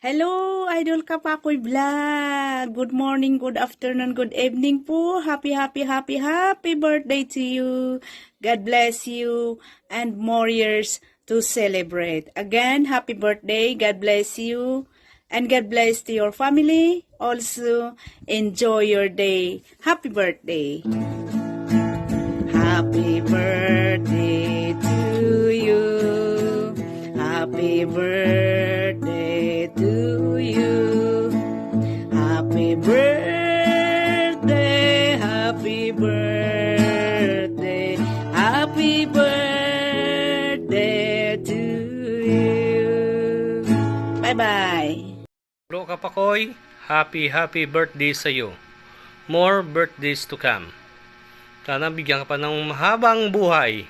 Hello, Idol Kapakoy Vlog. Good morning, good afternoon, good evening po. Happy, happy, happy, happy birthday to you. God bless you and more years to celebrate. Again, happy birthday. God bless you and God bless to your family. Also, enjoy your day. Happy birthday. Happy birthday to you. Happy birthday Bye-bye. Bro Kapakoy, happy happy birthday sa iyo. More birthdays to come. Sana bigyan ka pa ng mahabang buhay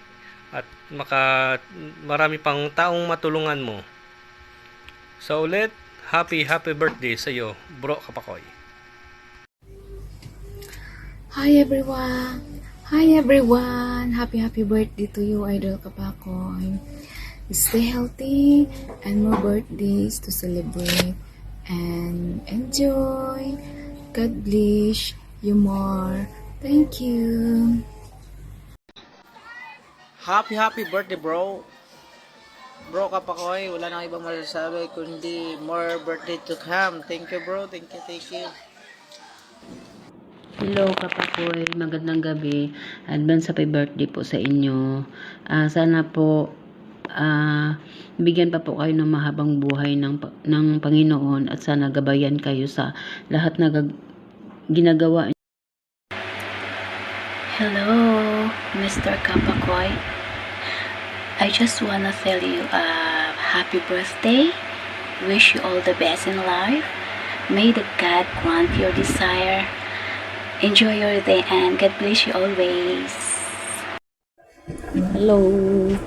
at maka marami pang taong matulungan mo. So ulit, happy happy birthday sa iyo, Bro Kapakoy. Hi everyone! Hi everyone! Happy happy birthday to you, Idol Kapakoy. Stay healthy and more birthdays to celebrate and enjoy. God bless you more. Thank you. Happy happy birthday bro Bro Kapakoy, wala nang ibang masasabi kundi more birthday to come. Thank you bro, thank you, thank you. Hello kapakoy, magandang gabi. Advance happy birthday po sa inyo. Ah, sana po ah, bigyan pa po kayo ng mahabang buhay ng, ng Panginoon at sana gabayan kayo sa lahat na ginagawa Hello, Mr. Kapakoy. I just wanna tell you uh, happy birthday. Wish you all the best in life. May the God grant your desire. Enjoy your day and God bless you always. Hello,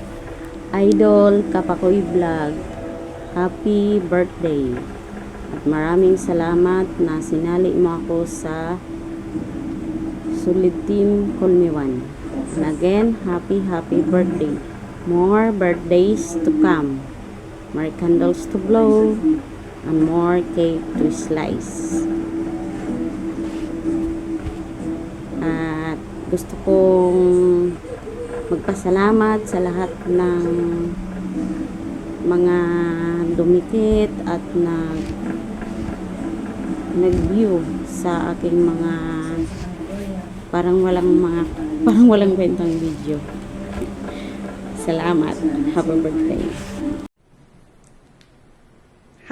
Idol Kapakoy Vlog. Happy birthday. At maraming salamat na sinali mo ako sa Solid Team Kulmiwan. And again, happy, happy birthday. More birthdays to come. More candles to blow. And more cake to slice. At gusto kong magpasalamat sa lahat ng mga dumikit at nag nag-view sa aking mga parang walang mga parang walang kwentang video. Salamat. Happy birthday.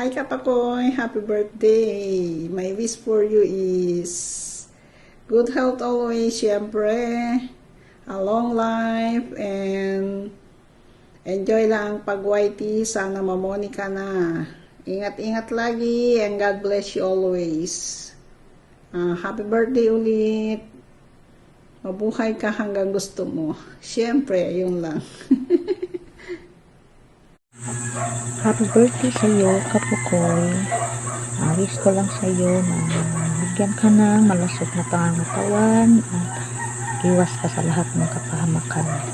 Hi Kapakoy, happy birthday. My wish for you is good health always, syempre, a long life, and enjoy lang pag-whitey. Sana mamoni ka na. Ingat-ingat lagi, and God bless you always. Ah, happy birthday ulit. Mabuhay ka hanggang gusto mo. Syempre, yun lang. Happy birthday sa iyo, Kapukoy. Uh, wish ko lang sa iyo na bigyan ka ng malusog na pangangatawan at iwas ka sa lahat ng kapahamakan. Ah,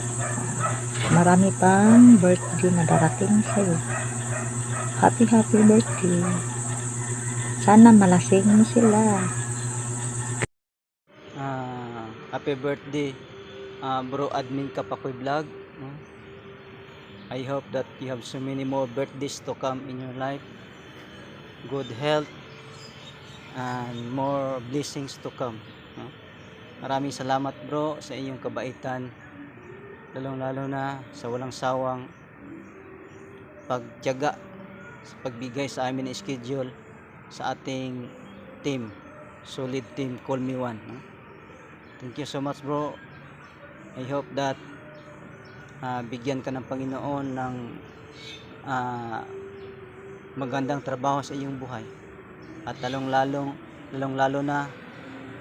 marami pang birthday na darating sa iyo. Happy, happy birthday. Sana malasing mo sila. Ah, happy birthday ah, bro admin Kapakoy vlog. I hope that you have so many more birthdays to come in your life. Good health and more blessings to come. Maraming salamat bro sa iyong kabaitan. Lalong lalo na sa walang sawang pagtiyaga sa pagbigay sa amin ng schedule sa ating team. Solid team, call me one. Thank you so much bro. I hope that ah, bigyan ka ng Panginoon ng ah, magandang trabaho sa iyong buhay. At lalong lalong lalong lalo na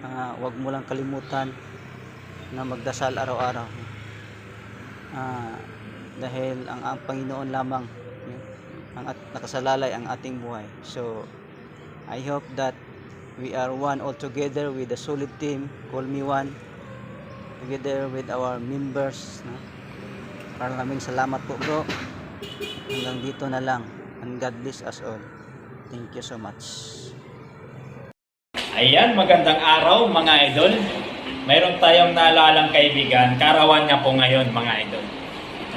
ah, wag mo lang kalimutan na magdasal araw-araw. Ah, dahil ang, ang Panginoon lamang yun, ang at, nakasalalay ang ating buhay. So I hope that we are one all together with the solid team, Call Me One, together with our members. No? Maraming salamat po bro. Hanggang dito na lang. And God bless us all. Thank you so much. Ayan, magandang araw mga idol. Mayroon tayong naalalang kaibigan. Karawan niya po ngayon mga idol.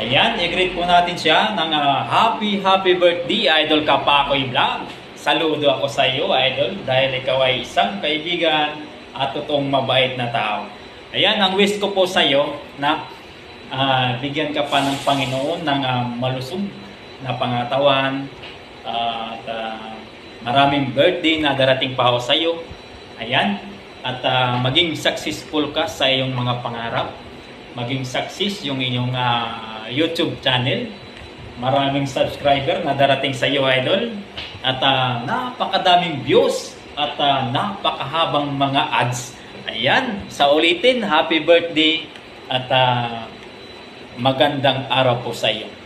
Ayan, i-greet po natin siya ng ah, happy, happy birthday, Idol Kapakoy Vlog. Saludo ako sa iyo, Idol, dahil ikaw ay isang kaibigan at totoong mabait na tao. Ayan, ang wish ko po sa iyo na ah, bigyan ka pa ng Panginoon ng ah, malusog na pangatawan at ah, maraming birthday na darating pa ako sa iyo. Ayan. At ah, maging successful ka sa iyong mga pangarap. Maging success yung inyong ah, YouTube channel. Maraming subscriber na darating sa iyo, idol. At ah, napakadaming views at ah, napakahabang mga ads. Ayan. Sa ulitin, happy birthday at ah, magandang araw po sa iyo.